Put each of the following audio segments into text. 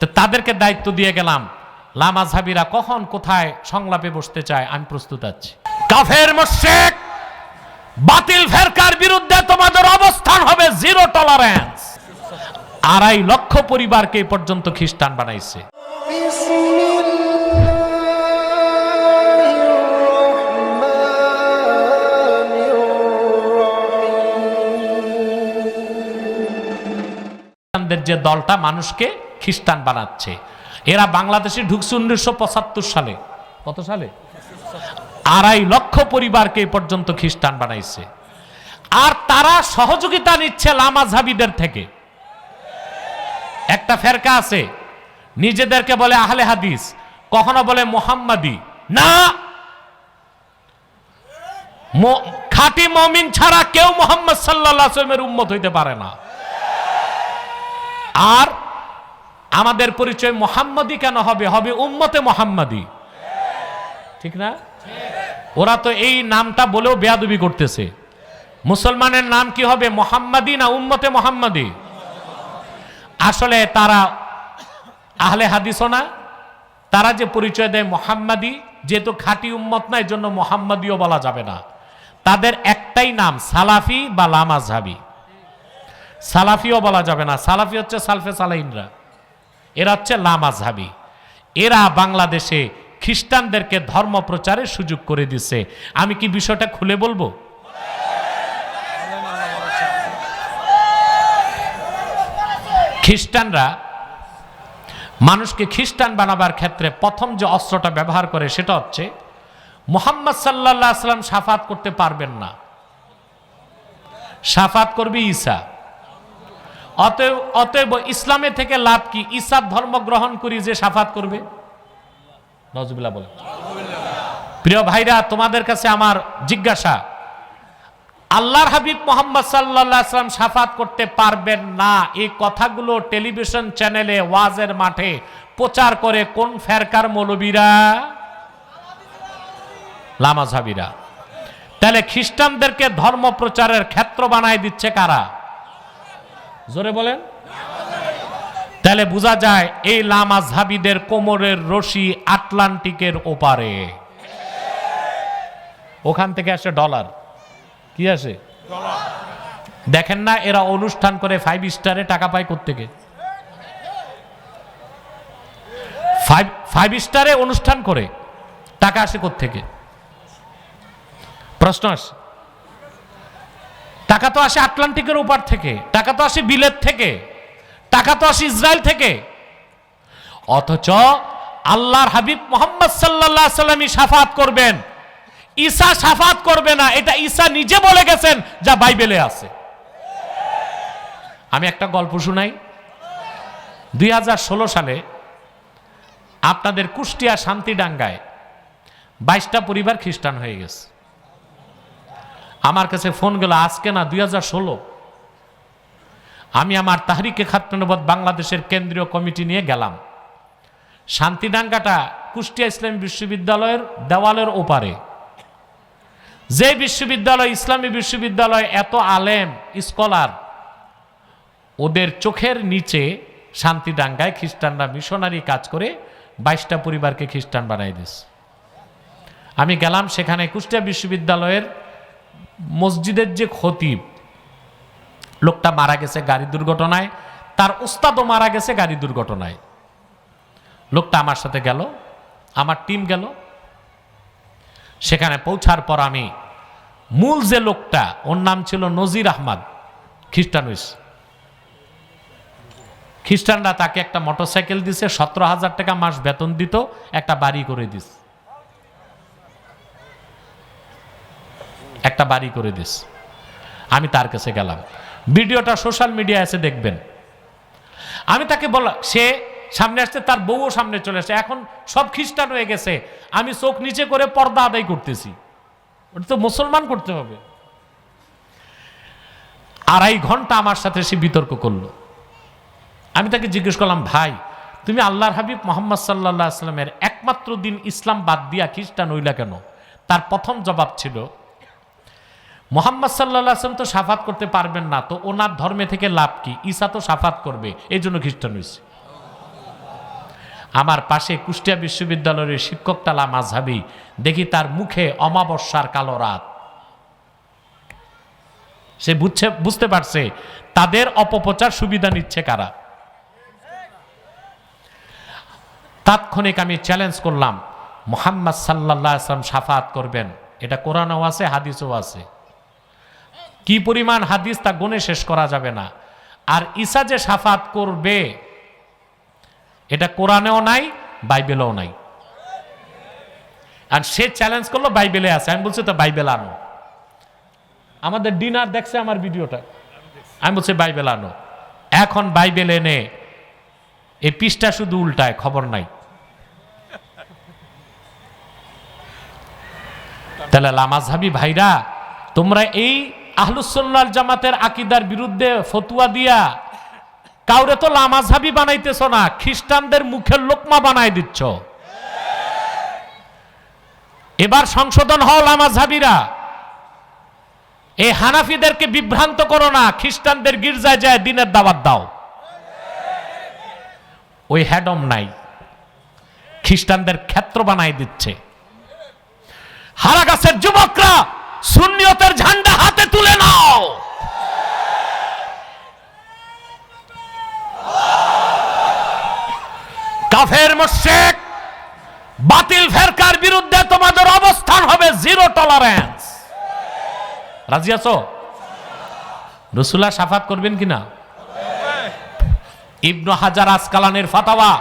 তো তাদেরকে দায়িত্ব দিয়ে গেলাম। লামাজহাবিরা কখন, কোথায় সংলাপে বসতে চায়, আমি প্রস্তুত আছি। কাফের মোশেক বাতিল ফেরকার বিরুদ্ধে তোমাদের অবস্থান হবে জিরো টলারেন্স। আড়াই লক্ষ পরিবারকে পর্যন্ত খ্রিস্টান বানাইছে। যে দলটা মানুষকে খ্রিস্টান বানাচ্ছে। এরা বাংলাদেশে ঢুকছে উনিশশো পঁচাত্তর সালে। কত সালে? আড়াই লক্ষ পরিবারকে এ পর্যন্ত খ্রিস্টান বানাইছে। আর তারা সহযোগিতা নিচ্ছে লামাঝাবিদের থেকে। একটা ফেরকা আছে, নিজেদেরকে বলে আহলে হাদিস, কখনো বলে মোহাম্মদি। না! খাঁটি মমিন ছাড়া কেউ মোহাম্মদ সাল্লাহ উম্মত হইতে পারে না। আর আমাদের পরিচয় মোহাম্মদী কেন হবে? হবে উম্মতে মোহাম্মদী। ঠিক না? ওরা তো এই নামটা বলেও বেয়াদবি করতেছে। মুসলমানের নাম কি হবে? মোহাম্মদী না উম্মতে মোহাম্মদী? আসলে তারা আহলে হাদিসও না। তারা যে পরিচয় দেয় মোহাম্মদী, যেহেতু খাঁটি উম্মত না এই জন্য মোহাম্মদীও বলা যাবে না। তাদের একটাই নাম, সালাফি বা লামাজহাবি সালাফিও বলা যাবে না। সালাফি হচ্ছে সালফে সালাইনরা। এরা হচ্ছে লামাজহাবি এরা বাংলাদেশে খ্রিস্টানদেরকে ধর্ম প্রচারের সুযোগ করে দিছে। আমি কি বিষয়টা খুলে বলব? খ্রিস্টানরা মানুষকে খ্রিস্টান বানাবার ক্ষেত্রে প্রথম যে অস্ত্রটা ব্যবহার করে সেটা হচ্ছে, মোহাম্মদ সাল্লাহ আসলাম সাফাত করতে পারবেন না। সাফাত করবে ঈসা। অতএব অতএব ইসলামে থেকে লাভ কি? ঈসার ধর্ম গ্রহণ করি যে সাফাত করবে? নজবিল্লা বলে প্রিয় ভাইরা, তোমাদের কাছে আমার জিজ্ঞাসা, আল্লাহর হাবিব মোহাম্মদ সাল্লাহ আসলাম সাফাত করতে পারবেন না? এই কথাগুলো টেলিভিশন চ্যানেলে, ওয়াজের মাঠে প্রচার করে কোন ফেরকার মৌলবীরা? লামাঝাবিরা তাহলে খ্রিস্টানদেরকে ধর্ম প্রচারের ক্ষেত্র বানায় দিচ্ছে কারা? জোরে বলেন। তাহলে বোঝা যায় এই লামাঝাবিদের কোমরের রশি আটলান্টিকের ওপারে। ওখান থেকে আসে ডলার। কি আসে? দেখেন না, এরা অনুষ্ঠান করে ফাইভ স্টারে টাকা পায় কোত্থেকে? ফাইভ ফাইভ স্টারে অনুষ্ঠান করে, টাকা আসে কোত্থেকে? প্রশ্ন আসে। টাকা তো আসে আটলান্টিকের ওপার থেকে, টাকা তো আসে বিলেত থেকে, টাকা তো আসে ইসরায়েল থেকে। অথচ আল্লাহর হাবিব মোহাম্মদ সাল্লাহ সাল্লামী সাফাত করবেন। ঈসা সাফাত করবে না, এটা ঈসা নিজে বলে গেছেন, যা বাইবেলে আছে। আমি একটা গল্প শুনাই। দুই হাজার ষোলো সালে আপনাদের কুষ্টিয়া শান্তিডাঙ্গায় বাইশটা পরিবার খ্রিস্টান হয়ে গেছে। আমার কাছে ফোন গেল, আজকে না দুই হাজার ষোলো। আমি আমার তাহরিকে খাতনবদ বাংলাদেশের কেন্দ্রীয় কমিটি নিয়ে গেলাম। শান্তিডাঙ্গাটা কুষ্টিয়া ইসলামী বিশ্ববিদ্যালয়ের দেওয়ালের ওপারে। যে বিশ্ববিদ্যালয় ইসলামী বিশ্ববিদ্যালয় এত আলেম, স্কলার, ওদের চোখের নিচে শান্তিডাঙ্গায় খ্রিস্টানরা মিশনারি কাজ করে বাইশটা পরিবারকে খ্রিস্টান বানাই দিস আমি গেলাম সেখানে কুষ্টিয়া বিশ্ববিদ্যালয়ের মসজিদের যে খতিব লোকটা মারা গেছে গাড়ি দুর্ঘটনায়, তার উস্তাদও মারা গেছে গাড়ি দুর্ঘটনায়। লোকটা আমার সাথে গেল, আমার টিম গেল। সেখানে পৌঁছার পর আমি মূল যে লোকটা, ওর নাম ছিল নজির আহমদ, খ্রিস্টান হইস। খ্রিস্টানরা তাকে একটা মোটরসাইকেল দিছে, সতেরো হাজার টাকা মাস বেতন দিত, একটা বাড়ি করে দিস বাড়ি করে দিস। আমি তার কাছে গেলাম। ভিডিওটা সোশ্যাল মিডিয়ায় এসে দেখবেন। আমি তাকে বললাম, সে সামনে আসছে, তার বউও সামনে চলে আসছে। এখন সব খ্রিস্টান হয়ে গেছে। আমি চোখ নিচে করে পর্দা আদায় করতেছি। ওটা তো মুসলমান করতে হবে। আড়াই ঘণ্টা আমার সাথে সে বিতর্ক করল। আমি তাকে জিজ্ঞেস করলাম, ভাই, তুমি আল্লাহর হাবিব মোহাম্মদ সাল্লাহ আসলামের একমাত্র দিন ইসলাম বাদ দিয়া খ্রিস্টান হইলা কেন? তার প্রথম জবাব ছিল মোহাম্মদ সাল্লাহ আসলাম তো সাফাত করতে পারবেন না, তো ওনার ধর্মে থেকে লাভ কি? ঈসা তো সাফাত করবে, এই জন্য খ্রিস্টান হয়েছে। আমার পাশে কুষ্টিয়া বিশ্ববিদ্যালয়ের শিক্ষক তালা মাঝহাবি, দেখি তার মুখে অমাবস্যার কালো রাত। সে বুঝছে, বুঝতে পারছে, তাদের অপপ্রচার সুবিধা নিচ্ছে কারা? তাৎক্ষণিক আমি চ্যালেঞ্জ করলাম, মোহাম্মদ সাল্লাহ আসলাম সাফাত করবেন, এটা কোরআনও আছে, হাদিসও আছে। কি পরিমাণ হাদিস তা গুণে শেষ করা যাবে না। আর ঈসা যে সাফাত করবে, এটা কোরআনেও নাই, বাইবেলেও নাই। আর সে চ্যালেঞ্জ করল, বাইবেলে আছে। আমি বলছি, তো বাইবেল আনো। আমাদের ডিনার দেখছে আমার ভিডিওটা। আমি বলছি, বাইবেল আনো। এখন বাইবেল এনে এই পৃষ্ঠা শুধু উল্টায়, খবর নাই। তাহলে লামাজহাবি ভাইরা, তোমরা এই আহলুসল্লাল জামাতের আকিদার বিরুদ্ধে ফতুয়া দিয়া কাউরে তো লামাজহাবি বানাইতেছ না, খ্রিস্টানদের মুখের লোকমা বানাই দিচ্ছ। এবার সংশোধন হও লামাজহাবিরা এই হানাফিদেরকে বিভ্রান্ত করো না, খ্রিস্টানদের গির্জায় যায়, দিনের দাওয়াত দাও। ওই হ্যাডম নাই। খ্রিস্টানদের ক্ষেত্র বানাই দিচ্ছে। হারা গাছের যুবকরা সুন্নিয়তের ঝান্ডা হাতে তুলে নাও কাফের মোশেক বাতিল ফেরকার বিরুদ্ধে তোমাদের অবস্থান হবে জিরো টলারেন্স রাজি আছো? রসুল্লাহ সাফাত করবেন কিনা? ইবনু হাজার আসকালানের ফাতাওয়া,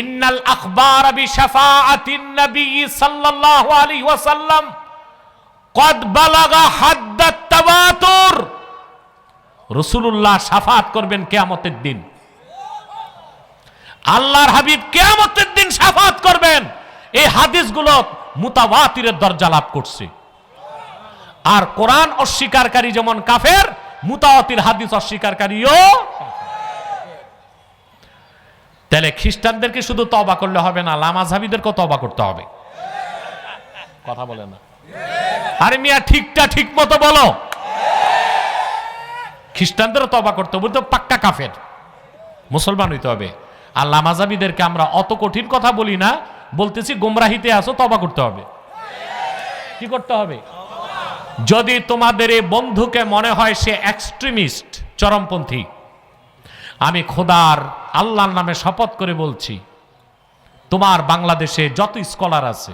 ইন্নাল আখবার বি শাফাআতিন নবী সাল্লাল্লাহু আলাইহি ওয়াসাল্লাম, কদ বালাগা হাদ্দাত তাওয়াতুর। রাসূলুল্লাহ শাফাত করবেন কিয়ামতের দিন। আল্লাহর হাবিব কিয়ামতের দিন শাফাত করবেন। এই হাদিসগুলো মুতাওয়াতিরের দরজা লাভ করছে। আর কোরআন অস্বীকারী যেমন কাফের, মুতাওয়াতির হাদিস অস্বীকারীও তাহলে খ্রিস্টানদেরকে শুধু তবা করলে হবে না লামাঝাবিদেরকেও তবা করতে হবে। কথা বলে না। আরে মিয়া, ঠিকটা ঠিক মতো বলো। খ্রিস্টানদেরও তবা করতে হবে তো পাক্কা কাফের। মুসলমান হইতে হবে। আর লামাজাবিদেরকে আমরা অত কঠিন কথা বলি না, বলতেছি গোমরাহিতে আসো তবা করতে হবে। কি করতে হবে? যদি তোমাদের এই বন্ধুকে মনে হয় সে এক্সট্রিমিস্ট চরমপন্থী, আমি খোদার আল্লাহর নামে শপথ করে বলছি, তোমার বাংলাদেশে যত স্কলার আছে,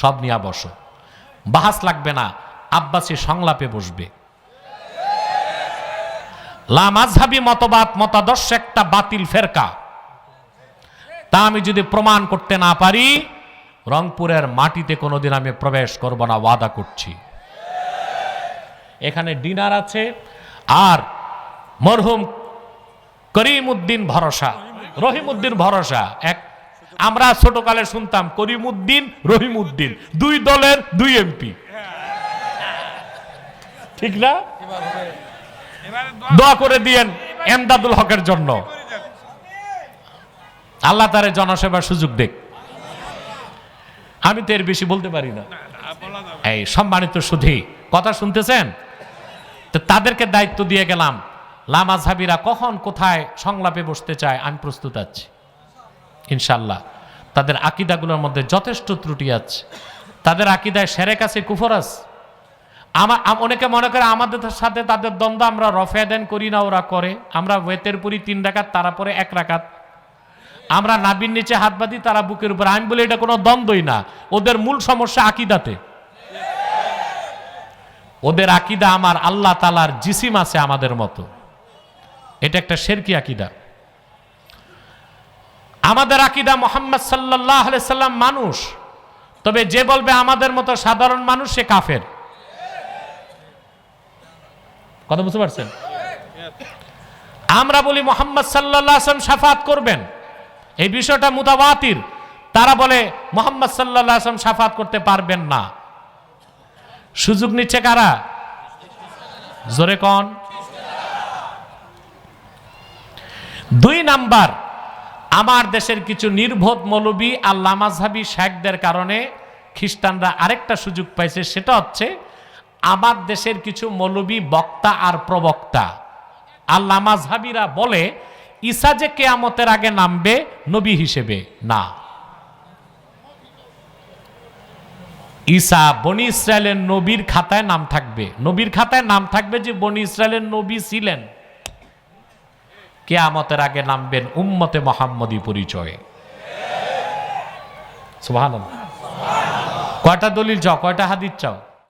সব নিয়ে বসো। বাহাস লাগবে না, আব্বাসী সংলাপে বসবে। লামাজহাবি মতবাদ, মতাদর্শ একটা বাতিল ফেরকা। তা আমি যদি প্রমাণ করতে না পারি, রংপুরের মাটিতে কোনোদিন আমি প্রবেশ করব না, ওয়াদা করছি। এখানে ডিনার আছে, আর মরহুম করিম উদ্দিন ভরসা রহিম উদ্দিন ভরসা। এক, আমরা ছোটকালে শুনতাম করিম উদ্দিন রহিম উদ্দিন দুই দলের দুই এমপি। ঠিক না? দোয়া করে দিয়েন এমদাদুল হকের জন্য। আল্লাহ তারে জনসেবার সুযোগ দেখ আমি তো এর বেশি বলতে পারি না। এই, সম্মানিত সুধী, কথা শুনতেছেন? তো তাদেরকে দায়িত্ব দিয়ে গেলাম। লামাঝাবিরা কখন কোথায় সংলাপে বসতে চায়, আমি প্রস্তুত আছি। ইনশাল্লাহ তাদের আকিদাগুলোর মধ্যে যথেষ্ট ত্রুটি আছে। তাদের আকিদায় সেরে কাছে কুফর আছে। আমার আম- অনেকে মনে করে আমাদের সাথে তাদের দ্বন্দ্ব, আমরা রফে দেন করি না, ওরা করে। আমরা ওয়েতের পুরি তিন রাকাত, তারা পরে এক রাকাত। আমরা নাবির নিচে হাত বাঁধি, তারা বুকের উপর। আমি বলি এটা কোনো দ্বন্দ্বই না। ওদের মূল সমস্যা আকিদাতে। ওদের আকিদা আমার আল্লাহ তালার জিসিম আছে আমাদের মতো। এটা একটা শেরকি আকিদা। আমাদের আকিদা মোহাম্মদ সাল্লাহ সাল্লাম মানুষ। তবে যে বলবে আমাদের মতো সাধারণ মানুষ, সে কাফের। কথা বুঝতে পারছেন? আমরা বলি মোহাম্মদ সাল্লাহ আসলাম সাফাত করবেন। এই বিষয়টা মুতাবাতির। তারা বলে, মোহাম্মদ সাল্লাহ আসলাম সাফাত করতে পারবেন না। সুযোগ নিচ্ছে কারা? জোরে কন। দুই নাম্বার, আমার দেশের কিছু নির্বোধ মৌলবী আর লামাজহাবি শেখদের কারণে খ্রিস্টানরা আরেকটা সুযোগ পাইছে, সেটা হচ্ছে আমার দেশের কিছু মৌলবী বক্তা আর প্রবক্তা। আর লামাজহাবিরা বলে, ঈসা যে কেয়ামতের আগে নামবে নবী হিসেবে, না। ঈসা বনি ইসরায়েলের নবীর খাতায় নাম থাকবে। নবীর খাতায় নাম থাকবে যে বনি ইসরায়েলের নবী ছিলেন। কেয়ামতের আগে নামবেন উম্মতে মোহাম্মদী পরিচয়ে। কয়টা দলিল চাও? কয়টা হাদিস চাও?